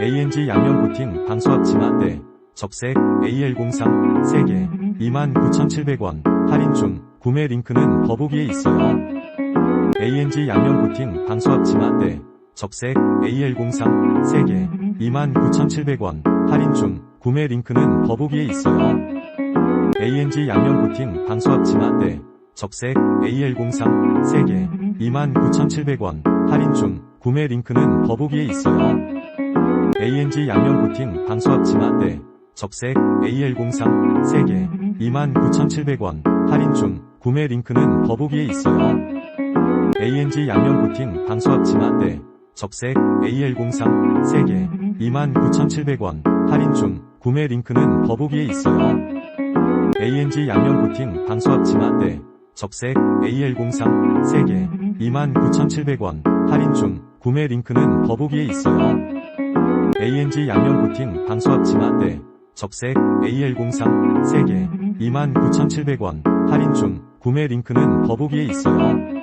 ANG 양면 코팅 방수 앞치마 대 적색 AL03 3개. 29,700원. 할인 중. 구매 링크는 더보기에 있어요. ANG 양면 코팅 방수 앞치마 대 적색 AL03 3개. 29,700원. 할인 중. 구매 링크는 더보기에 있어요. ANG 양면 코팅 방수 앞치마 대 적색 AL03 3개. 29,700원. 할인 중. 구매 링크는 더보기에 있어요. ANG 양면 코팅 방수 앞치마 대 적색 AL03 3개. 29,700원. 할인 중. 구매 링크는 더보기에 있어요. ANG 양면 코팅 방수 앞치마 대 적색 AL03 3개. 29,700원. 할인 중. 구매 링크는 더보기에 있어요. ANG 양면 코팅 방수 앞치마 대 적색 AL03 3개. 29,700원. 할인 중. 구매 링크는 더보기에 있어요. ANG 양면 코팅 방수 앞치마 대 적색 AL03 3개 29,700원 할인 중 구매 링크는 더보기에 있어요.